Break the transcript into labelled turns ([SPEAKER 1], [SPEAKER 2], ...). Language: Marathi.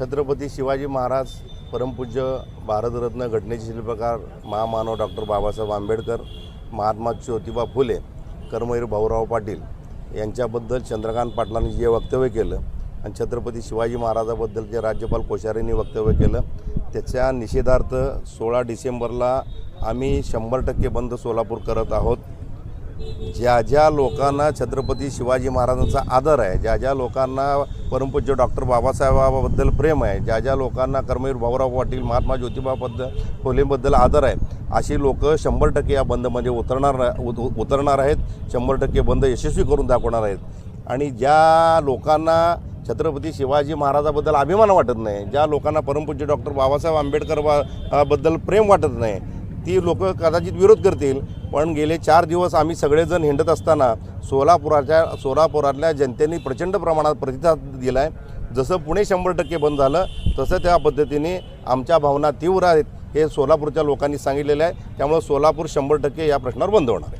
[SPEAKER 1] छत्रपती शिवाजी महाराज परमपूज्य भारतरत्न घटनेचे शिल्पकार महामानव डॉक्टर बाबासाहेब आंबेडकर महात्मा ज्योतिबा फुले कर्मवीर भाऊराव पाटील यांच्याबद्दल चंद्रकांत पाटलांनी जे वक्तव्य केलं आणि छत्रपती शिवाजी महाराजाबद्दल जे राज्यपाल कोश्यारींनी वक्तव्य केलं त्याच्या निषेधार्थ सोळा डिसेंबरला आम्ही शंभर टक्के बंद सोलापूर करत आहोत. ज्या ज्या लोकांना छत्रपती शिवाजी महाराजांचा आदर आहे ज्या ज्या लोकांना परमपूज्य डॉक्टर बाबासाहेबाबद्दल प्रेम आहे ज्या ज्या लोकांना कर्मवीर भाऊराव पाटील महात्मा ज्योतिबाबद्दल फुलेबद्दल आदर आहे अशी लोक शंभर टक्के या बंदमध्ये उतरणार उत- उतरणार आहेत शंभर टक्के बंद यशस्वी करून दाखवणार आहेत. आणि ज्या लोकांना छत्रपती शिवाजी महाराजाबद्दल अभिमान वाटत नाही ज्या लोकांना परमपूज्य डॉक्टर बाबासाहेब आंबेडकरबद्दल प्रेम वाटत नाही ती लोक कदाचित विरोध करतील पण गेले चार दिवस आम्ही सगळेजण हिंडत असताना सोलापुराच्या सोलापुरातल्या जनतेने प्रचंड प्रमाणात प्रतिसाद दिला आहे जसं पुणे शंभर टक्के बंद झालं तसं त्या पद्धतीने आमच्या भावना तीव्र आहेत हे सोलापूरच्या लोकांनी सांगितलेलं आहे. त्यामुळे सोलापूर शंभर टक्के या प्रश्नावर बंद होणार आहे.